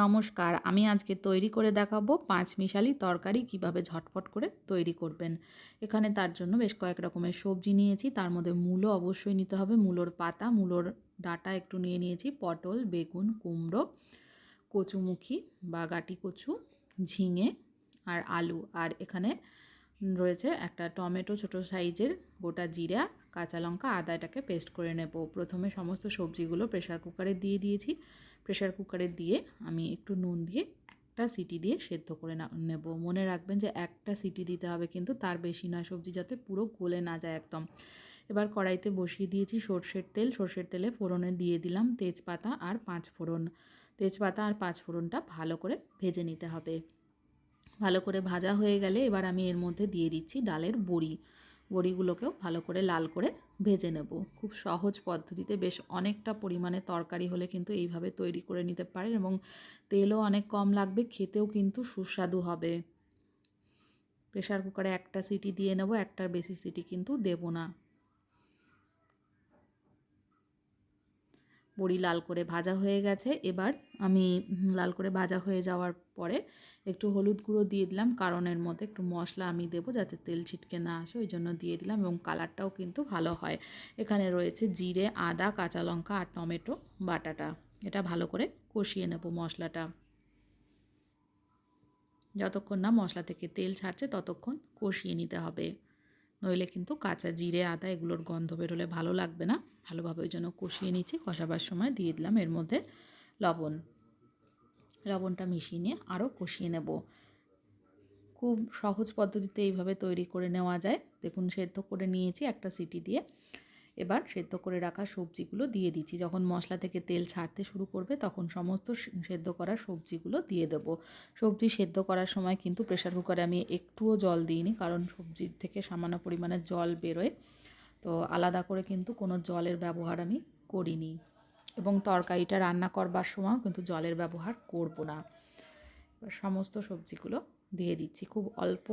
নমস্কার, আমি আজকে তৈরি করে দেখাবো পাঁচ মিশালি তরকারি কীভাবে ঝটপট করে তৈরি করবেন। এখানে তার জন্য বেশ কয়েক রকমের সবজি নিয়েছি, তার মধ্যে মূলো অবশ্যই নিতে হবে। মূলোর পাতা, মূলোর ডাটা একটু নিয়ে নিয়েছি, পটল, বেগুন, কুমড়ো, কচুমুখী বা গাটি কচু, ঝিঙে আর আলু। আর এখানে রয়েছে একটা টমেটো ছোট সাইজের গোটা জিরা, কাঁচা লঙ্কা, আদা এটাকে পেস্ট করে নেব। প্রথমে সমস্ত সবজিগুলো প্রেশার কুকারে দিয়ে দিয়েছি। প্রেশার কুকারে দিয়ে আমি একটু নুন দিয়ে একটা সিটি দিয়ে সেদ্ধ করে নেব। মনে রাখবেন যে একটা সিটি দিতে হবে কিন্তু তার বেশি নয়, সবজি যাতে পুরো গলে না যায় একদম। এবার কড়াইতে বসিয়ে দিয়েছি সর্ষের তেল। সর্ষের তেলে ফোড়নে দিয়ে দিলাম তেজপাতা আর পাঁচ ফোড়ন। তেজপাতা আর পাঁচ ফোড়নটা ভালো করে ভেজে নিতে হবে। ভালো করে ভাজা হয়ে গেলে এবার আমি এর মধ্যে দিয়ে দিচ্ছি ডালের বড়ি। বড়িগুলোকেও ভালো করে লাল করে ভেজে নেব। খুব সহজ পদ্ধতিতে বেশ অনেকটা পরিমাণে তরকারি হলে কিন্তু এইভাবে তৈরি করে নিতে পারেন এবং তেলও অনেক কম লাগবে, খেতেও কিন্তু সুস্বাদু হবে। প্রেশার কুকারে একটা সিটি দিয়ে নেব, একটার বেশি সিটি কিন্তু দেব না। বড়ি লাল করে ভাজা হয়ে গেছে। এবার আমি লাল করে ভাজা হয়ে যাওয়ার পরে একটু হলুদ গুঁড়ো দিয়ে দিলাম। কারণ এর মধ্যে একটু মশলা আমি দেবো যাতে তেল ছিটকে না আসে, ওই জন্য দিয়ে দিলাম এবং কালারটাও কিন্তু ভালো হয়। এখানে রয়েছে জিরে, আদা, কাঁচা লঙ্কা আর টমেটো বাটাটা। এটা ভালো করে কষিয়ে নেব মশলাটা। যতক্ষণ না মশলা থেকে তেল ছাড়ছে ততক্ষণ কষিয়ে নিতে হবে। নইলে কিন্তু কাঁচা জিরে, আদা এগুলোর গন্ধ বেরোলে ভালো লাগবে না। ভালোভাবে ওই জন্য কষিয়ে নিচ্ছি, কষাবার সময় দিয়ে দিলাম এর মধ্যে লবণ। লবণটা মিশিয়ে নিয়ে আরও কষিয়ে নেব। খুব সহজ পদ্ধতিতে এইভাবে তৈরি করে নেওয়া যায়। দেখুন, সেদ্ধ করে নিয়েছি একটা সিটি দিয়ে। এবার সেদ্ধ করে রাখা সবজিগুলো দিয়ে দিচ্ছি। যখন মশলা থেকে তেল ছাড়তে শুরু করবে, তখন সমস্ত সেদ্ধ করা সবজিগুলো দিয়ে দেব। সবজি সেদ্ধ করার সময় কিন্তু প্রেশার কুকারে আমি একটুও জল দিইনি, কারণ সবজির থেকে সামান্য পরিমাণে জল বেরোয়। তো আলাদা করে কিন্তু কোনো জলের ব্যবহার আমি করিনি। এবং তরকারিটা রান্না করবার সময়ও কিন্তু জলের ব্যবহার করব না। এবার সমস্ত সবজিগুলো দিয়ে দিচ্ছি। খুব অল্প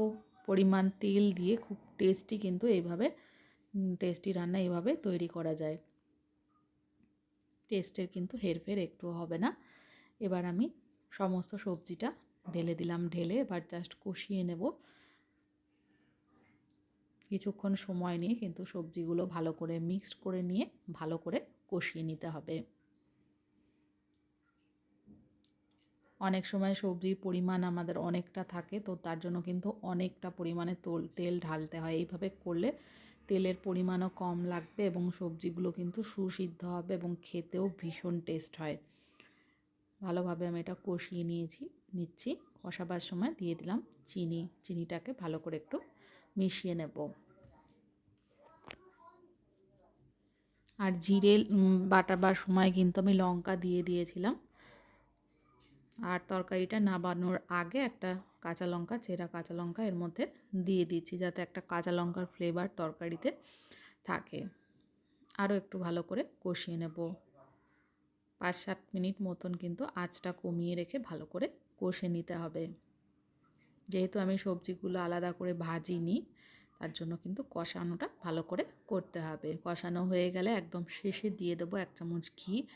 পরিমাণ তেল দিয়ে খুব টেস্টি কিন্তু এইভাবে টেস্টি রান্না এইভাবে তৈরি করা যায়। টেস্টের কিন্তু হেরফের একটু হবে না। এবার আমি সমস্ত সবজিটা ঢেলে দিলাম, ঢেলে এবার জাস্ট কষিয়ে নেব। কিছুক্ষণ সময় নিয়ে কিন্তু সবজিগুলো ভালো করে মিক্সড করে নিয়ে ভালো করে কষিয়ে নিতে হবে। অনেক সময় সবজির পরিমাণ আমাদের অনেকটা থাকে, তো তার জন্য কিন্তু অনেকটা পরিমাণে তেল ঢালতে হয়। এইভাবে করলে তেলের পরিমাণও কম লাগবে এবং সবজিগুলো কিন্তু সুসিদ্ধ হবে এবং খেতেও ভীষণ টেস্ট হয়। ভালোভাবে আমি এটা কষিয়ে নিয়েছি, নিচ্ছি। কষাবার সময় দিয়ে দিলাম চিনি, চিনিটাকে ভালো করে একটু মিশিয়ে নেব। আর জিরে বাটাবার সময় কিন্তু আমি লঙ্কা দিয়ে দিয়েছিলাম। আর তরকারিটা নাবানোর আগে একটা কাঁচা লঙ্কা, চেরা কাঁচা লঙ্কা এর মধ্যে দিয়ে দিচ্ছি যাতে একটা কাঁচা লঙ্কার ফ্লেভার তরকারিতে থাকে। আরও একটু ভালো করে কষিয়ে নেব। পাঁচ সাত মিনিট মতন কিন্তু আঁচটা কমিয়ে রেখে ভালো করে কষে নিতে হবে। যেহেতু আমি সবজিগুলো আলাদা করে ভাজিনি, তার জন্য কিন্তু কষানোটা ভালো করে করতে হবে। কষানো হয়ে গেলে একদম শেষে দিয়ে দেবো এক চামচ ঘি।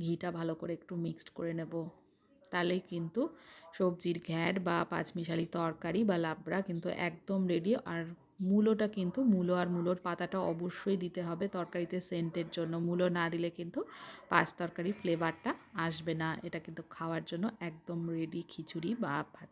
ঘিটা ভালো করে একটু মিক্সড করে নেব। তাহলেই কিন্তু সবজির ঘ্যাট বা পাঁচমিশালি তরকারি বা লাবড়া কিন্তু একদম রেডি আর মূলোটা কিন্তু মূলো আর মূলোর পাতাটা অবশ্যই দিতে হবে তরকারিতে সেন্টের জন্য। মূলো না দিলে কিন্তু পাঁচ তরকারি ফ্লেভারটা আসবে না। এটা কিন্তু খাওয়ার জন্য একদম রেডি খিচুড়ি বা ভাতে